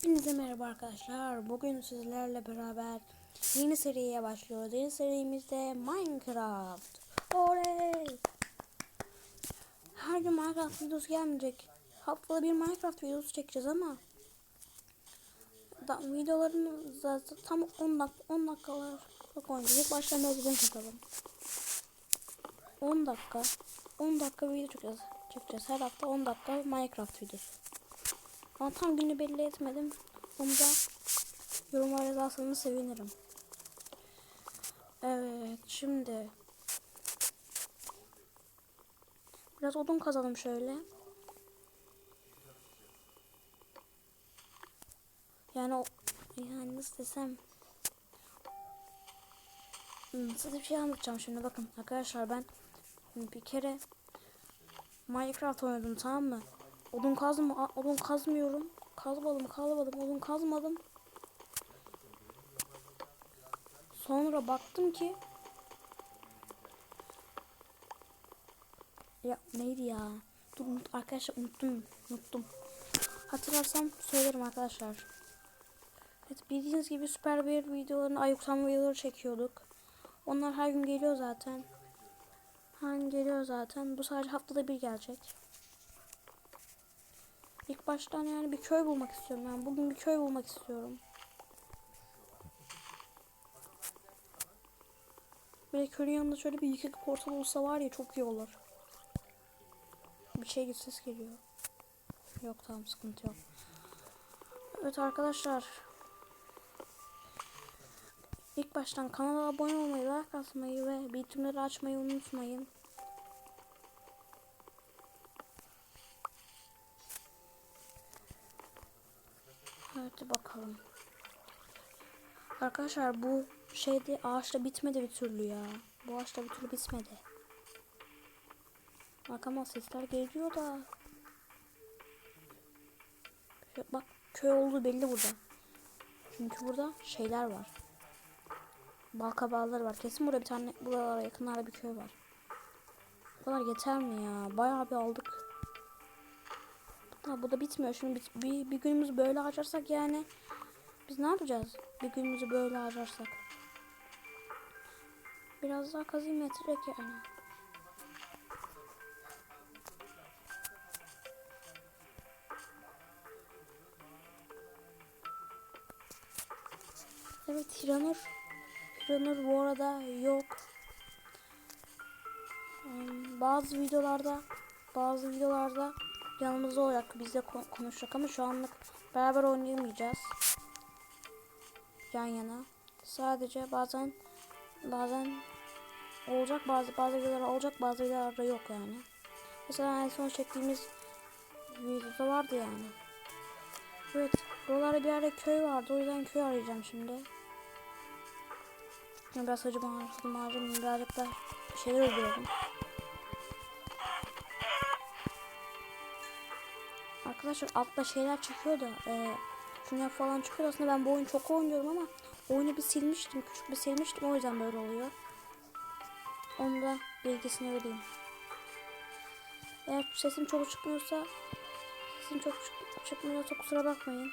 Hepinize merhaba arkadaşlar. Bugün sizlerle beraber yeni seriye başlıyoruz. Yeni serimizde Minecraft. Oley! Her gün Minecraft videosu gelmeyecek. Haftada bir Minecraft videosu çekeceğiz ama da, videoların zaten tam 10 dakika 10 dakikalar oynayacak. Baştan özgün tutalım. 10 dakika 10 dakika video çekeceğiz. çekeceğiz. Her hafta 10 dakika Minecraft videosu. Ama tam günü belli etmedim. Onu da yorumlara yazarsanız sevinirim. Evet şimdi biraz odun kazalım şöyle. Yani o yani nasıl desem Hmm, size bir şey anlatacağım şimdi bakın arkadaşlar ben bir kere Minecraft oynadım tamam mı? Odun kazma odun kazmıyorum. Kazmadım, kazmadım, odun kazmadım. Sonra baktım ki ya neydi ya? Dur unut, arkadaşlar unuttum, unuttum. Hatırlarsam söylerim arkadaşlar. Evet bildiğiniz gibi süper bir videolarını ayıksan videoları çekiyorduk. Onlar her gün geliyor zaten. Her gün geliyor zaten. Bu sadece haftada bir gelecek. İlk baştan yani bir köy bulmak istiyorum. Yani bugün bir köy bulmak istiyorum. Böyle köyün yanında şöyle bir yıkık portal olsa var ya çok iyi olur. Bir şey git ses geliyor. Yok tamam sıkıntı yok. Evet arkadaşlar. İlk baştan kanala abone olmayı, like atmayı ve bildirimleri açmayı unutmayın. Hadi bakalım. Arkadaşlar bu şeyde ağaçta bitmedi bir türlü ya. Bu ağaçta bir türlü bitmedi. Bak ama sesler geliyor da. Bak köy olduğu belli burada. Çünkü burada şeyler var. Balkabağları var. Kesin burada bir tane buralara yakınlarda bir köy var. Bu kadar yeter mi ya? Bayağı bir aldık. Ha, bu da bitmiyor. Şimdi bir, bir, bir günümüzü böyle harcarsak yani biz ne yapacağız? Bir günümüzü böyle harcarsak. Biraz daha kazayım yetecek yani. Evet Hiranur. Hiranur bu arada yok. Hmm, Bazı videolarda bazı videolarda yanımızda olacak bizle konuşacak ama şu anlık beraber oynayamayacağız. Yan yana. Sadece bazen bazen olacak bazı bazı videolar olacak bazı videolarda yok yani. Mesela en son çektiğimiz videoda vardı yani. Evet buralarda bir yerde köy vardı o yüzden köy arayacağım şimdi. Biraz hacım harcadım harcadım birazcık da şeyler öldürelim. Arkadaşlar altta şeyler çıkıyor da e, şunlar falan çıkıyor aslında ben bu oyunu çok oynuyorum ama oyunu bir silmiştim küçük bir silmiştim o yüzden böyle oluyor. Onu da bilgisini vereyim. Eğer sesim çok çıkmıyorsa sesim çok çık çıkmıyorsa kusura bakmayın.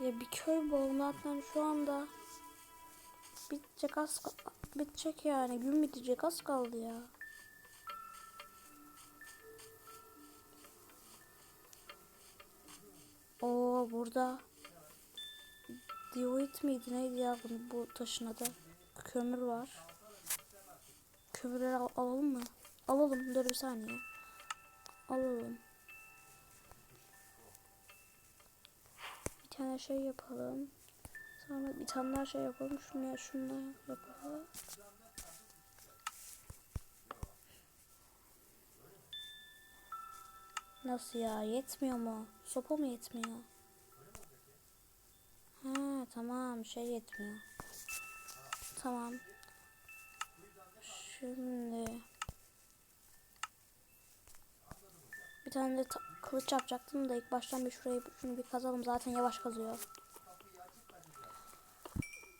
Ya bir köy bulalım zaten şu anda bitecek az bitecek yani gün bitecek az kaldı ya. O burada Dioit miydi neydi ya bunu bu taşın adı? Kömür var. Kömürleri al alalım mı? Alalım dur bir saniye. Alalım. Bir tane şey yapalım. Sonra bir tane daha şey yapalım. Şunu şunu yapalım. Nasıl ya? Yetmiyor mu? Sopa mı yetmiyor? Ha tamam şey yetmiyor. Tamam. Şimdi bir tane de kılıç yapacaktım da ilk baştan bir şurayı bir kazalım zaten yavaş kazıyor.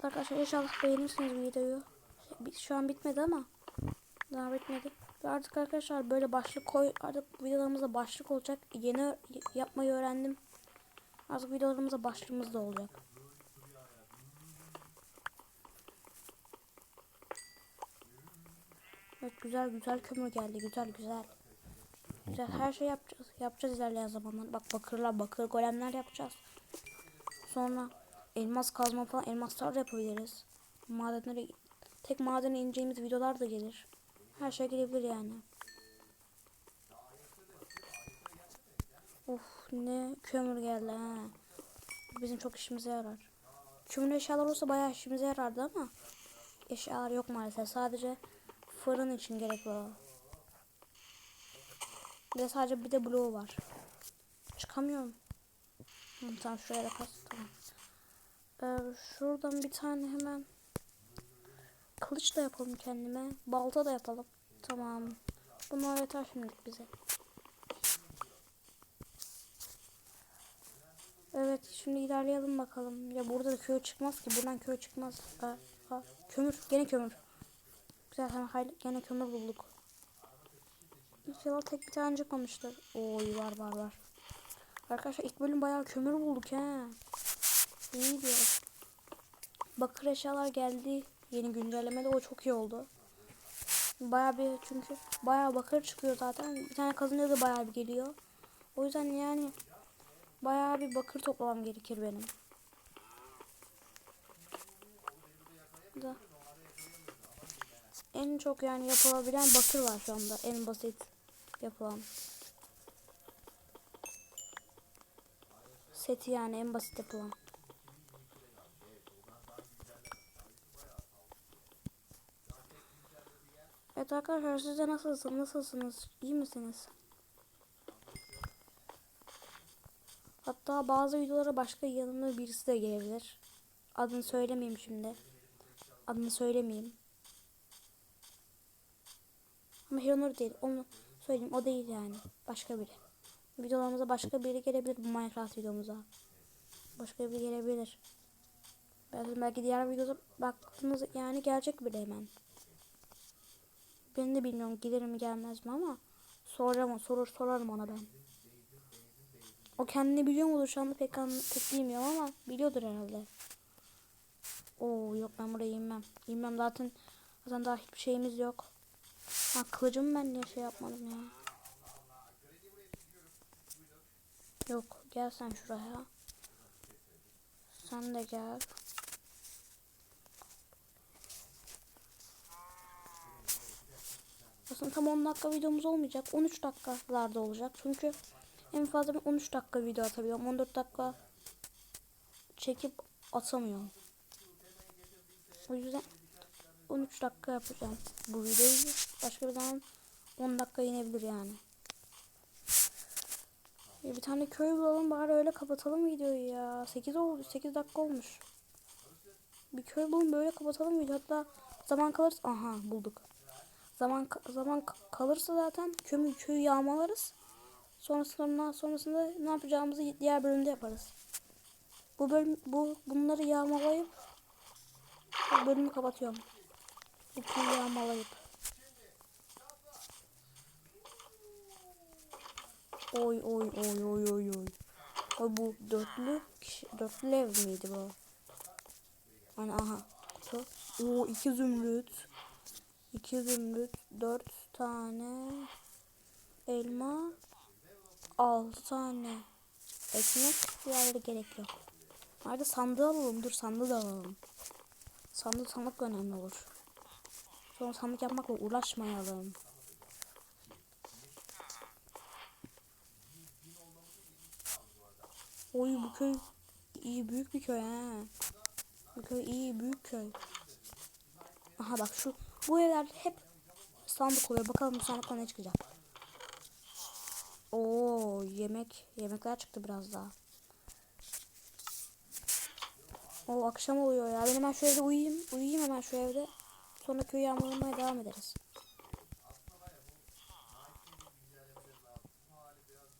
Arkadaşlar inşallah beğenirsiniz videoyu. Şu an bitmedi ama Daha bitmedi. Ve artık arkadaşlar böyle başlık koy. Artık videolarımızda başlık olacak. Yeni yapmayı öğrendim. Artık videolarımızda başlığımız da olacak. Evet güzel güzel kömür geldi. Güzel güzel. Güzel her şey yapacağız. Yapacağız ilerleyen zamanlar. Bak bakırlar bakır golemler yapacağız. Sonra elmas kazma falan elmaslar da yapabiliriz. Madenlere tek madene ineceğimiz videolar da gelir. Her şey gelebilir yani. Of ne kömür geldi ha. Bizim çok işimize yarar. Kömür eşyalar olsa bayağı işimize yarardı ama eşyalar yok maalesef. Sadece fırın için gerekli o. Ve sadece bir de bloğu var. Çıkamıyorum. Hı, tamam şuraya da kas. Tamam. Ee, şuradan bir tane hemen kılıç da yapalım kendime. Balta da yapalım. Tamam. Bunlar yeter şimdilik bize. Evet şimdi ilerleyelim bakalım. Ya burada da köy çıkmaz ki. Buradan köy çıkmaz. Aa, aa, kömür. Gene kömür. Güzel hemen hayli, gene kömür bulduk. İnşallah tek bir tane çıkmamıştır. Oy var var var. Arkadaşlar ilk bölüm bayağı kömür bulduk he. İyi diyor. Bakır eşyalar geldi. Yeni güncellemede o çok iyi oldu. Bayağı bir çünkü bayağı bakır çıkıyor zaten. Bir tane kazınca da bayağı bir geliyor. O yüzden yani bayağı bir bakır toplamam gerekir benim. Da. En çok yani yapılabilen bakır var şu anda. En basit yapılan. Seti yani en basit yapılan. Arkadaşlar siz de nasılsınız? Nasılsınız? İyi misiniz? Hatta bazı videolara başka yanımda birisi de gelebilir. Adını söylemeyeyim şimdi. Adını söylemeyeyim. Ama Hiranur değil. Onu söyleyeyim. O değil yani. Başka biri. Videolarımıza başka biri gelebilir bu Minecraft videomuza. Başka biri gelebilir. Belki, belki diğer videoda baktığınız yani gelecek bile hemen. Ben de bilmiyorum gelir mi gelmez mi ama sorarım, sorur, sorarım ona ben. O kendini biliyor mudur şu anda pek, an, pek bilmiyorum ama biliyordur herhalde. Oo yok ben buraya inmem. İnmem zaten zaten daha hiçbir şeyimiz yok. Ha kılıcım ben niye şey yapmadım ya. Yok gel sen şuraya. Sen de gel. Aslında tam 10 dakika videomuz olmayacak. 13 dakikalarda olacak. Çünkü en fazla ben 13 dakika video atabiliyorum. 14 dakika çekip atamıyorum. O yüzden 13 dakika yapacağım bu videoyu. Başka bir zaman 10 dakika inebilir yani. Ya bir tane köy bulalım bari öyle kapatalım videoyu ya. 8 oldu. 8 dakika olmuş. Bir köy bulun böyle kapatalım videoyu. Hatta zaman kalırsa aha bulduk. Zaman zaman kalırsa zaten kömür köyü yağmalarız. Sonrasında sonrasında ne yapacağımızı diğer bölümde yaparız. Bu bölüm bu bunları yağmalayıp bu bölümü kapatıyorum. Bu köyü yağmalayıp. Oy oy oy oy oy oy. Oy bu dörtlü kişi, dörtlü ev miydi bu? Hani aha. Oo iki zümrüt. İki zümrüt. Dört tane elma. Altı tane ekmek. Diğerleri gerek yok. Hadi sandığı alalım. Dur sandığı da alalım. Sandık sandık önemli olur. Sonra sandık yapmakla uğraşmayalım. Oy bu köy iyi büyük bir köy ha. Bu köy iyi büyük köy. Aha bak şu bu evler hep sandık oluyor. Bakalım bu sandıkta ne çıkacak. Oo yemek yemekler çıktı biraz daha. O akşam oluyor ya. Ben hemen şu evde uyuyayım. Uyuyayım hemen şu evde. Sonra köyü yağmalamaya devam ederiz.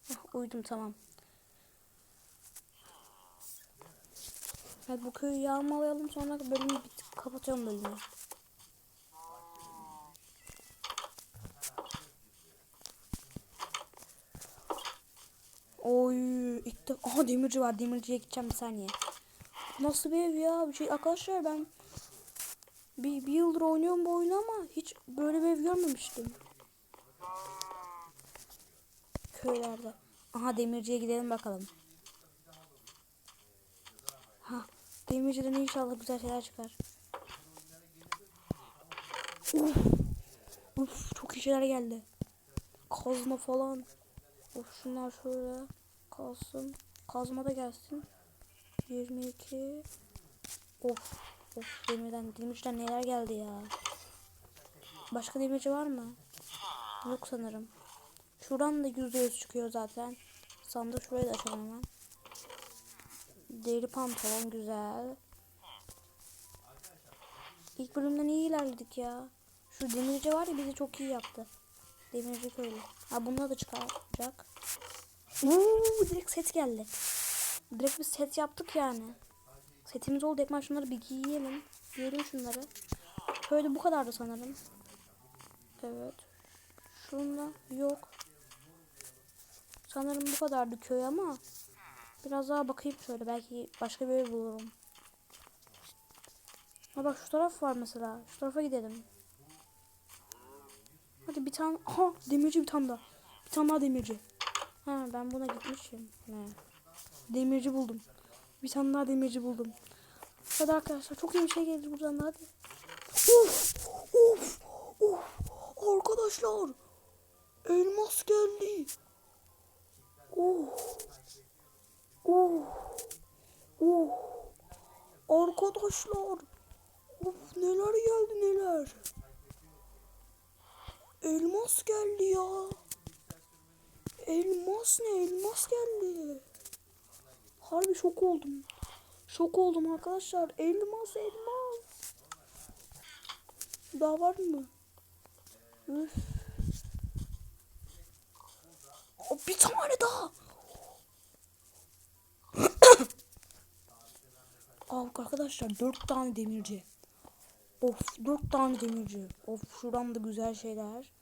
Heh, uyudum tamam. Hadi bu köyü yağmalayalım sonra bölümü bit kapatıyorum bölümü. Oy ilk de aha demirci var demirciye gideceğim bir saniye. Nasıl bir ev ya? Bir şey arkadaşlar ben bir, bir yıldır oynuyorum bu oyunu ama hiç böyle bir ev görmemiştim. Köylerde. Aha demirciye gidelim bakalım. Ha demirciden inşallah güzel şeyler çıkar. Uf. Uf çok iyi şeyler geldi. Kazma falan. Of şunlar şöyle kalsın. Kazma da gelsin. 22. Of. Of demirden demirden neler geldi ya. Başka demirci var mı? Yok sanırım. Şuradan da yüzde yüz çıkıyor zaten. Sandık şurayı da açalım hemen. Deri pantolon güzel. İlk bölümden iyi ilerledik ya. Şu demirci var ya bizi çok iyi yaptı. Demirci köylü. Ha bununla da çıkaracak. Uuu direkt set geldi. Direkt bir set yaptık yani. Setimiz oldu. Ekmen şunları bir giyelim. Giyelim şunları. Şöyle bu kadardı sanırım. Evet. Şunda yok. Sanırım bu kadardı köy ama biraz daha bakayım şöyle belki başka bir ev bulurum. Ha bak şu taraf var mesela. Şu tarafa gidelim. Hadi bir tane. Aha demirci bir tane daha. Bir tane daha demirci. Ha ben buna gitmişim. Ne? Demirci buldum. Bir tane daha demirci buldum. Hadi arkadaşlar çok iyi bir şey geldi buradan da hadi. Of of of arkadaşlar elmas geldi. Oh oh oh arkadaşlar of neler geldi neler. Elmas geldi ya. Elmas ne elmas geldi. Harbi şok oldum. Şok oldum arkadaşlar. Elmas elmas. Daha var mı? Üf. O, bir tane daha. Al arkadaşlar dört tane demirci. Of dört tane demirci. Of şuradan da güzel şeyler.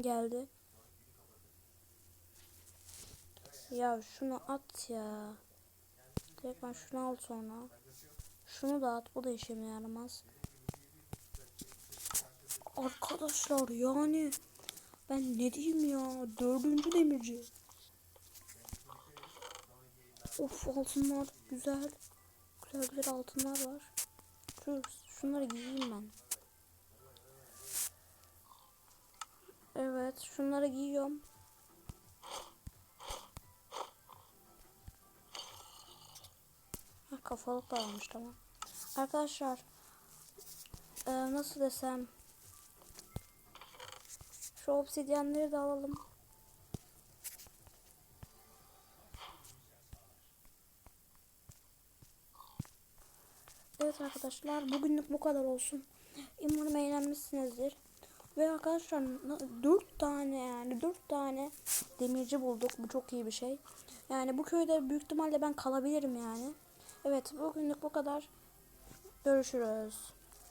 Geldi. Ya şunu at ya. Direkt ben şunu al sonra. Şunu da at. Bu da işime yaramaz. Arkadaşlar yani ben ne diyeyim ya dördüncü demirci. Of altınlar güzel. Güzel güzel altınlar var. Şu, şunları giyeyim ben. Evet şunları giyiyorum. Ha, kafalık da almış tamam. Arkadaşlar e, nasıl desem şu obsidyenleri de alalım. Evet arkadaşlar bugünlük bu kadar olsun. Umarım eğlenmişsinizdir. Ve arkadaşlar 4 tane yani 4 tane demirci bulduk. Bu çok iyi bir şey. Yani bu köyde büyük ihtimalle ben kalabilirim yani. Evet bugünlük bu kadar. Görüşürüz.